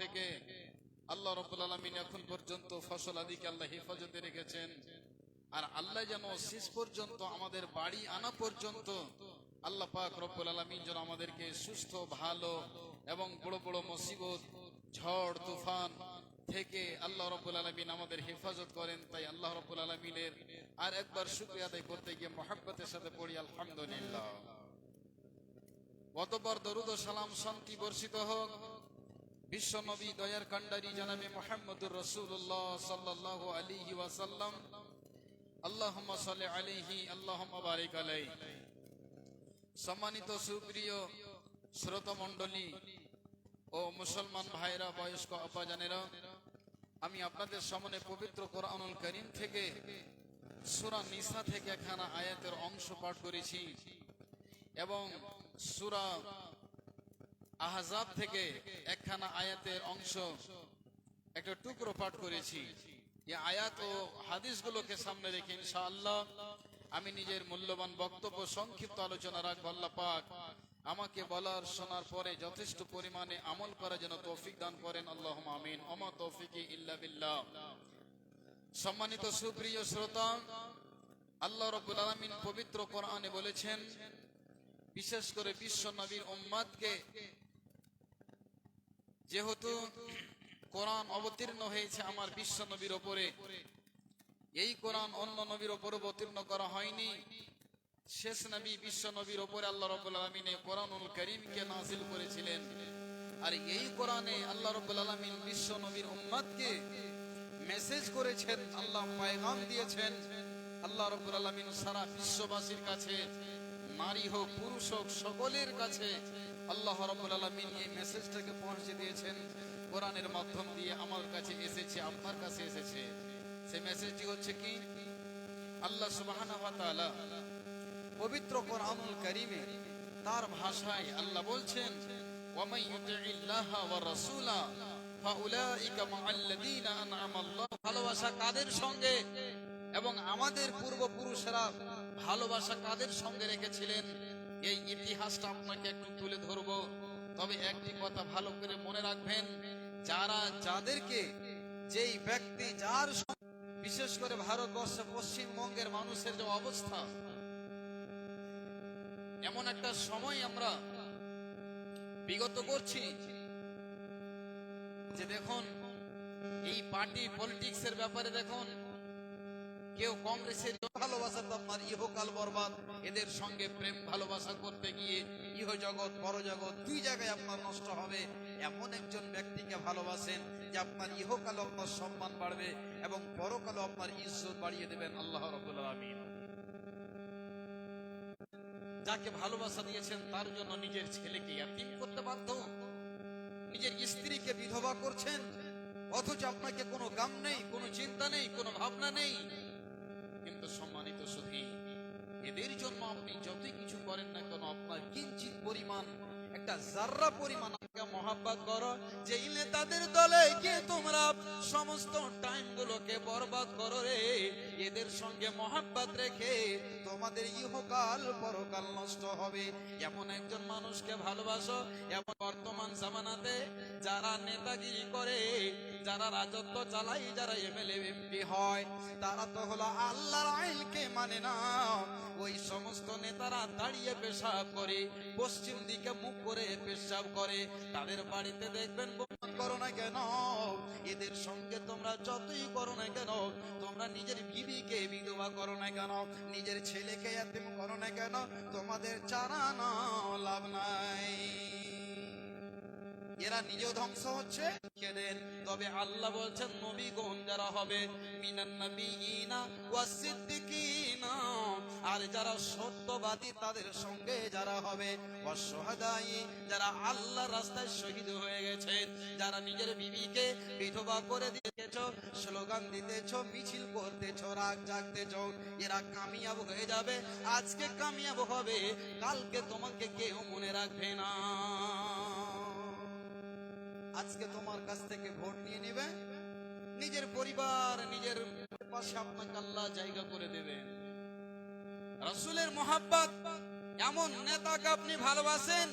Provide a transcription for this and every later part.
থেকে আল্লাহ রব্বুল আলমিন এখন পর্যন্ত ফসল আদিকে আল্লাহ হেফাজতে রেখেছেন। আর আল্লাহ যেন শেষ পর্যন্ত আমাদের বাড়ি আনা পর্যন্ত আল্লাহ পাক রব্বুল আলমিন যেন আমাদেরকে সুস্থ, ভালো এবং বড় বড় মুসিবত, ঝড়, তুফান থেকে আল্লাহ রব্বুল আলমিন আমাদের হেফাজত করেন। তাই আল্লাহ রব্বুল আলমিনের আর একবার শুক্রিয়া আদায় করতে গিয়ে মহাব্বতের সাথে পড়ি, আলহামদুলিল্লাহ। অতপর দরুদ সালাম শান্তি বর্ষিত হোক। বিশ্ব নবী দয়ার কান্ডারি জানাবে মোহাম্মদুর রসুল্লাহ সাল্লাহ আলিহি ওয়াসাল্লাম। আল্লাহুম্মা সাল্লি আলাইহি, আল্লাহুম্মা বারিক আলাইহি। সম্মানিত সুপ্রিয় শ্রোতা মণ্ডলী ও মুসলমান ভাইরা, বয়স্ক আপাজানেরা আমি আপনাদের সামনে পবিত্র কোরআনুল করিম থেকে সুরা নিসা থেকে একখানা আয়াতের অংশ পাঠ করেছি এবং সূরা আহজাব থেকে একখানা আয়াতের অংশ একটা টুকরো পাঠ করেছি। আয়াত ও হাদিসগুলোকে সামনে রেখে ইনশাআল্লাহ আমি নিজের মূল্যবান বক্তব্য, সংক্ষিপ্ত আলোচনা রাখব আল্লাহ পাক। আমাকে বলার, শোনার পরে যথেষ্ট পরিমাণে আমল করা যেন তৌফিক দান করেন। আল্লাহ আমিন। অমা তৌফিকি ইল্লা বিল্লাহ। সম্মানিত সুপ্রিয় শ্রোতা, আল্লাহ রব্বুল আলামিন পবিত্র কোরআনে বলেছেন, বিশেষ করে বিশ্ব নবীর উম্মাদকে যেহেতু কোরআন অবতীর্ণ হয়েছে আমার বিশ্ব নবীর ওপরে, এই কোরআন অন্য নবীর ওপর অবতীর্ণ করা হয়নি। শেষ নবী বিশ্ব নবীর ওপরে আল্লাহ রব্বুল আলমিনে কোরআনুল করিমকে নাজিল করেছিলেন। আর এই কোরআনে আল্লাহ রব্বুল আলমিন বিশ্ব নবীর উম্মাদকে মেসেজ করেছেন, আল্লাহ পায়গাম দিয়েছেন, আল্লাহ রব্বুল আলমিন সারা বিশ্ববাসীর কাছে, নারী হোক, পুরুষ হোক, সকলের কাছে আল্লাহ রব্বুল আলমিন এই মেসেজটাকে পৌঁছে দিয়েছেন, কোরআনের মাধ্যম দিয়ে আমার কাছে এসেছে আপনার কাছে এসেছে। সেই মেসেজটি হচ্ছে কি? আল্লাহ তাআলা পবিত্র কোরআনুল কারীমে তার ভাষায় আল্লাহ বলছেন ওয়ামাই ইউতিইল্লাহা ওয়া রাসূলা ফাউলাইকা মাআল্লাযীনা আন'আমা আল্লাহ। ভালোবাসা কাদের সঙ্গে? এবং আমাদের পূর্বপুরুষেরা ভালোবাসা কাদের সঙ্গে রেখেছিলেন? এই ইতিহাসটা আপনাকে একটু তুলে ধরব। তবে একটি কথা ভালো করে মনে রাখবেন, যারা যাদেরকে যেই ব্যক্তি যার বিশেষ করে ভারতবর্ষে পশ্চিমবঙ্গের মানুষের যে অবস্থা, এমন একটা সময় আমরা বিগত করছি যে দেখুন, এই পার্টি পলিটিক্স এর ব্যাপারে দেখুন কেউ কংগ্রেসের ভালোবাসা তো আপনার ইহকাল বরবাদ। এদের সঙ্গে প্রেম, ভালোবাসা করতে গিয়ে ইহ জগৎ পর জগৎ দুই জায়গায় আপনার নষ্ট হবে। এমন একজন ব্যক্তিকে ভালোবাসেন যে আপনার ইহকালে আপনার সম্মান বাড়বে এবং পরকালে আপনার ইজ্জত বাড়িয়ে দেবেন আল্লাহ রবুল আলমিন। যাকে ভালোবাসা দিয়েছেন, তার জন্য নিজের ছেলেকে ইয়াতিম করতে বাধ্য। নিজের স্ত্রীকে বিধবা করছেন, অথচ আপনাকে কোনো গাম নেই, কোনো চিন্তা নেই, কোনো ভাবনা নেই। এদের জন্য আপনি যতই কিছু করেন না কেন, আপনার কিঞ্চিত পরিমাণ, একটা জাররা পরিমাণ করো যে ইলে তাদের দলে তোমরা সমস্ত বরবাদ করো রে, এদের সঙ্গে মহাব্বত রেখে তোমাদের ইহকাল পরকাল নষ্ট হবে। এমন একজন মানুষকে ভালোবাসো, এমন বর্তমান জামানাতে যারা নেতাগিরি করে, যারা রাজত্ব চালাই যারা এমএলএ এমপি হয়, তারা তো হলো আল্লাহর আইনকে মানে না। ওই সমস্ত নেতারা দাঁড়িয়ে পেশাব করে, পশ্চিম দিকে মুখ করে পেশাব করে। তাদের বাড়িতে দেখবেন বোন করো না কেন? এদের সঙ্গে তোমরা যতই করো না কেন, তোমরা নিজের বিবিকে বিধবা করো না কেন? নিজের ছেলেকে এতিম করো না কেন? তোমাদের চারা না, লাভ নাই। এরা নিজেও ধ্বংস হচ্ছে। কেদেন তবে আল্লাহ বলছেন নবীগণ যারা হবে? আর যারা সত্যবাদী, তাদের সঙ্গে যারা হবে? অসহাদাই যারা আল্লাহ রাস্তায় শহীদ হয়ে গেছে যারা নিজের বিবিকে বিধবা করে দিয়েছ, স্লোগান দিতেছ, মিছিল করতেছ, রাগ জাগতেছ, এরা কামিয়াব হয়ে যাবে। আজকে কামিয়াব হবে, কালকে তোমাকে কেউ মনে রাখবে না। আজকে তোমার কাছ থেকে ভোট নিয়ে নেবে। নিজের পরিবার, নিজের পাশে আপনাকে আল্লাহ জায়গা করে দেবে। রাসূলের মোহাব্বত এমন নেতাকে আপনি ভালোবাসেন,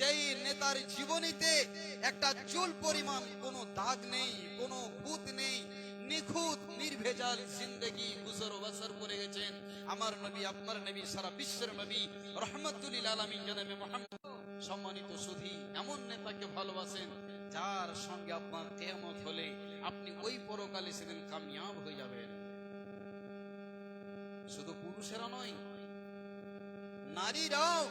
যেই নেতার জীবনীতে একটা চুল পরিমাণ কোনো দাগ নেই, কোনো ভূত নেই, নিখুঁত, নির্ভেজাল জিন্দগি গুজর বসর করে গেছেন। আমার নবী, আপনার নবী, সারা বিশ্বের নবী রহমতুল্লিল আলমিন, জনাবে মোহাম্মদ, সম্মানিত সুধী, এমন নেতাকে ভালোবাসেন যার সঙ্গে আপনার কেয়ামত হলে আপনি ওই পরকালে সেদিন কামিয়াব হয়ে যাবেন। শুধু পুরুষেরা নয়, নারীরাও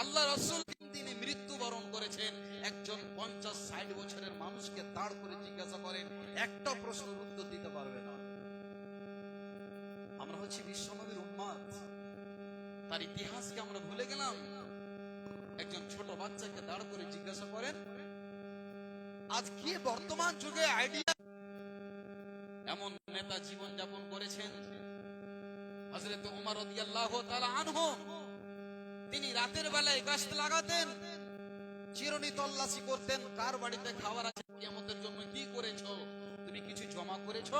আল্লাহ রসুল তিনি মৃত্যুবরণ করেছেন। একজন পঞ্চাশ ষাট বছরের মানুষকে দাঁড় করে জিজ্ঞাসা করেন একটা প্রশ্নের উত্তর দিতে পারবে না। আমরা হচ্ছে বিশ্বনবীর উম্মাদ। তার ইতিহাসকে আমরা ভুলে গেলাম। একজন ছোট বাচ্চাকে দাঁড় করে জিজ্ঞাসা করেন আজকে বর্তমান যুগে আইডিয়া এমন নেতা জীবন যাপন করেছেন হযরত উমর আনহু। তিনি রাতের বেলায় গাছ লাগাতেন, চিরনি তল্লাশি করতেন, কার বাড়িতে খাবার আছে, কিয়ামতের জন্য কি করেছ, তুমি কিছু জমা করেছ?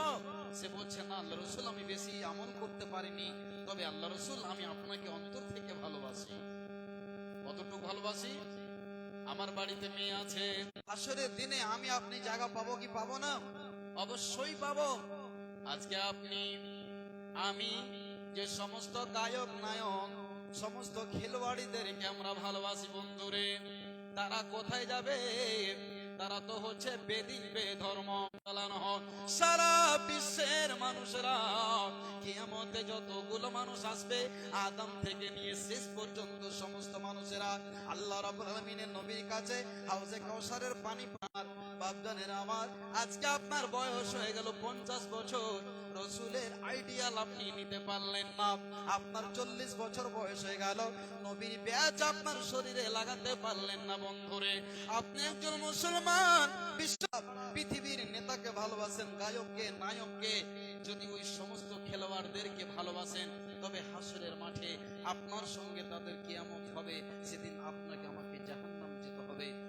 সে বলছে, না আল্লাহ রসুল আমি বেশি আমল করতে পারিনি, তবে আল্লাহ রসুল আমি আপনাকে অন্তর থেকে ভালোবাসি। কতটুকু ভালোবাসি? আমার বাড়িতে মেয়ে আছে। আসরের দিনে আমি আপনি জায়গা পাবো কি পাবো না? অবশ্যই পাবো। আজকে আপনি আমি যে সমস্ত গায়ক নায়ক সমস্ত খেলোয়াড়িদেরকে আমরা ভালোবাসি বন্ধুরে তারা কোথায় যাবে? তারা তো হচ্ছে বেদি বেধর্ম চালানো হয়। সারা বিশ্বের মানুষরা কিয়ামতে যতগুলো মানুষ আসবে, আদম থেকে নিয়ে শেষ পর্যন্ত সমস্ত মানুষেরা আল্লাহ রাব্বুল আলামিনের নবীর কাছে হাউজে কাউসারের পানি পার বাপজানের আমার, আজকে আপনার বয়স হয়ে গেল পঞ্চাশ বছর রসুলের আইডিয়াল আপনি নিতে পারলেন না। আপনার চল্লিশ বছর বয়স হয়ে গেল। নবীর ব্যাচ আপনার শরীরে লাগাতে পারলেন না বন্ধুরে। আপনি একজন মুসলমান। বিশ্ব পৃথিবীর নেতাকে ভালোবাসেন, গায়ককে, নায়ককে। যদি ওই সমস্ত খেলোয়াড়দেরকে ভালোবাসেন, তবে হাসরের মাঠে আপনার সঙ্গে তাদের কিয়ামত হবে। সেদিন আপনাকে আমাকে জাহান্নাম যেতে হবে।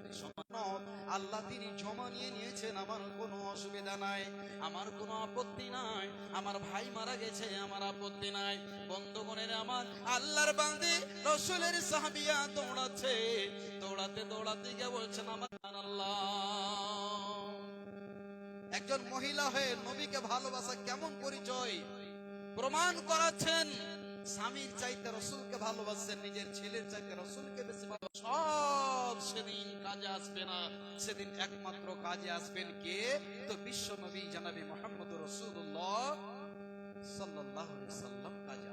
সমানত আল্লাহ তিনি জমা নিয়ে নিয়েছেন, আমার কোনো অসুবিধা নাই, আমার কোনো আপত্তি নাই, আমার ভাই মারা গেছে, আমার আপত্তি নাই। বন্ধুগণের আমার, আল্লাহর বান্দি, রসুলের সাহাবিয়া দৌড়াচ্ছে, দৌড়াতে দৌড়াতে গিয়ে বলছেন, আমার আল্লাহ। একজন মহিলা হয়ে নবীকে ভালোবাসা কেমন পরিচয়? প্রমাণ করাচ্ছেন, স্বামীর চাইতে রসুলকে ভালোবাসছেন, নিজের ছেলের চাইতে রসুলকে বেশি ভালো সব সেদিন কাজে আসবে না। সেদিন একমাত্র কাজে আসবেন কে? তো বিশ্ব নবী জানাবি মোহাম্মদ রসুল্লাহ সাল্লাহ সাল্লাম কাজে